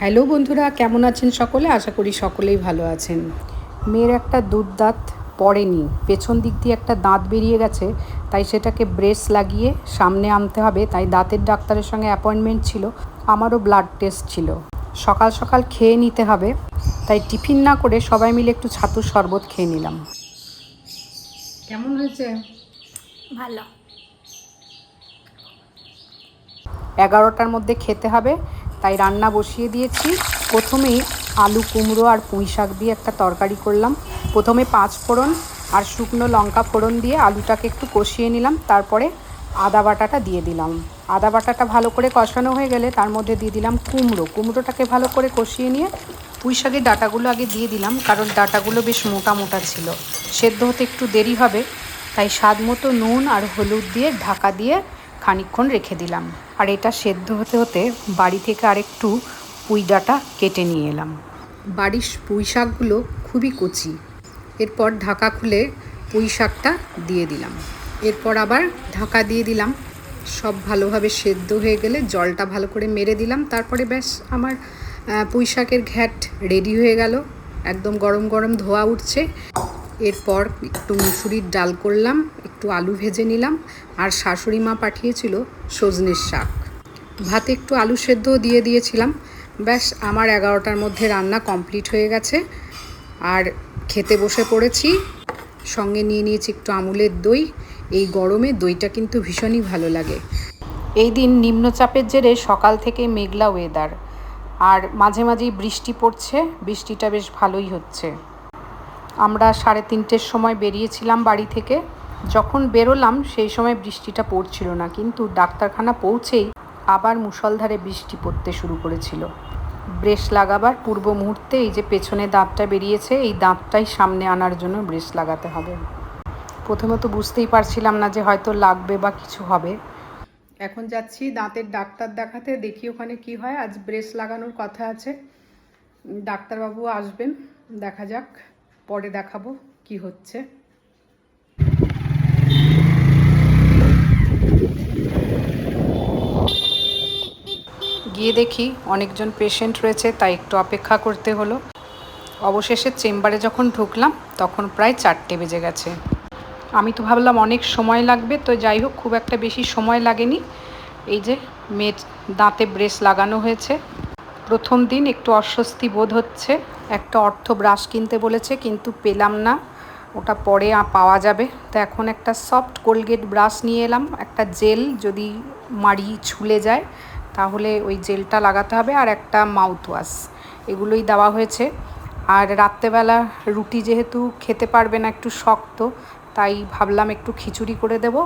Hello বন্ধুরা কেমন আছেন সকলে? আশা করি সকলেই ভালো আছেন। মেয়ের একটা দুধ দাঁত পড়েনি। পেছন দিক দিয়ে একটা দাঁত বেরিয়ে গেছে তাই সেটাকে ব্রেস লাগিয়ে সামনে আনতে হবে। তাই দাঁতের ডাক্তারের সঙ্গে অ্যাপয়েন্টমেন্ট ছিল আমারও ব্লাড টেস্ট ছিল। সকাল সকাল খেয়ে নিতে হবে তাই টিফিন না করে সবাই মিলে একটু ছাতুর শরবত খেয়ে নিলাম। কেমন হয়েছে? ভালো। এগারোটার মধ্যে খেতে হবে তাই রান্না বসিয়ে দিয়েছি। প্রথমেই আলু, কুমড়ো আর পুঁই শাক দিয়ে একটা তরকারি করলাম। প্রথমে পাঁচ ফোড়ন আর শুকনো লঙ্কা ফোড়ন দিয়ে আলুটাকে একটু কষিয়ে নিলাম। তারপরে আদা বাটাটা দিয়ে দিলাম। আদা বাটাটা ভালো করে কষানো হয়ে গেলে তার মধ্যে দিয়ে দিলাম কুমড়ো। কুমড়োটাকে ভালো করে কষিয়ে নিয়ে পুঁই শাকের ডাটাগুলো আগে দিয়ে দিলাম, কারণ ডাটাগুলো বেশ মোটা মোটা ছিল। সেদ্ধ হতে একটু দেরি হবে, তাই স্বাদ মতো নুন আর হলুদ দিয়ে ঢাকা দিয়ে খানিকক্ষণ রেখে দিলাম। আর এটা সেদ্ধ হতে হতে বাড়ি থেকে আরেকটু পুঁই ডাঁটা কেটে নিয়ে এলাম। বাড়ির পুঁই শাকগুলো খুবই কচি। এরপর ঢাকা খুলে পুঁই শাকটা দিয়ে দিলাম। এরপর আবার ঢাকা দিয়ে দিলাম। সব ভালোভাবে সেদ্ধ হয়ে গেলে জলটা ভালো করে মেরে দিলাম। তারপরে ব্যাস আমার পুঁই শাকের ঘ্যাট রেডি হয়ে গেল। একদম গরম গরম ধোয়া উঠছে। এরপর একটু মুসুরির ডাল করলাম। একটু আলু ভেজে নিলাম আর শাশুড়ি মা পাঠিয়েছিল সজনের শাক। ভাতে একটু আলু সেদ্ধ দিয়ে দিয়েছিলাম। ব্যাস, আমার এগারোটার মধ্যে রান্না কমপ্লিট হয়ে গেছে। আর খেতে বসে পড়েছি। সঙ্গে নিয়ে নিয়েছি একটু আমুলের দই। এই গরমে দইটা কিন্তু ভীষণই ভালো লাগে। এই দিন নিম্নচাপের জেরে সকাল থেকে মেঘলা ওয়েদার আর মাঝে মাঝেই বৃষ্টি পড়ছে। বৃষ্টিটা বেশ ভালোই হচ্ছে। আমরা সাড়ে তিনটের সময় বেরিয়েছিলাম বাড়ি থেকে। যখন বেরোলাম, সেই সময় বৃষ্টিটা পড়ছিল না, কিন্তু ডাক্তারখানা পৌঁছেই আবার মুষলধারে বৃষ্টি পড়তে শুরু করেছিল। ব্রেস লাগাবার পূর্ব মুহূর্তে এই যে পেছনে দাঁতটা বেরিয়েছে, এই দাঁতটাই সামনে আনার জন্য ব্রেস লাগাতে হবে। প্রথমে তো বুঝতেই পারছিলাম না যে হয়তো লাগবে বা কিছু হবে। এখন যাচ্ছি দাঁতের ডাক্তার দেখাতে, দেখি ওখানে কি হয়। আজ ব্রেস লাগানোর কথা আছে। ডাক্তারবাবু আসবেন, দেখা যাক, পরে দেখাবো কি হচ্ছে। গিয়ে দেখি অনেকজন পেশেন্ট রয়েছে, তাই একটু অপেক্ষা করতে হলো। অবশেষে চেম্বারে যখন ঢুকলাম, তখন প্রায় চারটে বেজে গেছে। আমি তো ভাবলাম অনেক সময় লাগবে, তো যাই হোক, খুব একটা বেশি সময় লাগেনি। এই যে মেয়ের দাঁতে ব্রেস লাগানো হয়েছে। প্রথম দিন একটু অস্বস্তি বোধ হচ্ছে, একটা অর্থ ব্রাশ কিনতে বলেছে, কিন্তু পেলাম না। ওটা পরে পাওয়া যাবে। তো এখন একটা সফট কোলগেট ব্রাশ নিয়ে এলাম, একটা জেল যদি মাড়ি ছুলে যায় তাহলে ওই জেলটা লাগাতে হবে আর একটা মাউথ ওয়াশ এগুলোই দেওয়া হয়েছে। আর রাত্রেবেলা রুটি যেহেতু খেতে পারবে না, একটু শক্ত, তাই ভাবলাম একটু খিচুড়ি করে দেব।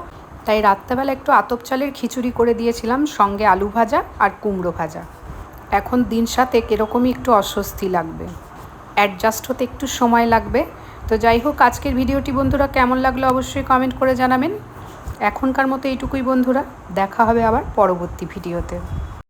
তাই রাত্রেবেলা একটু আতপ চালের খিচুড়ি করে দিয়েছিলাম, সঙ্গে আলু ভাজা আর কুমড়ো ভাজা। এখন দিন সাথে এরকমই একটু অস্বস্তি লাগবে। অ্যাডজাস্ট হতে একটু সময় লাগবে। তো যাই হোক, আজকের ভিডিওটি বন্ধুরা কেমন লাগল অবশ্যই কমেন্ট করে জানাবেন। এখনকার মতো এইটুকুই বন্ধুরা দেখা হবে আবার পরবর্তী ভিডিওতে।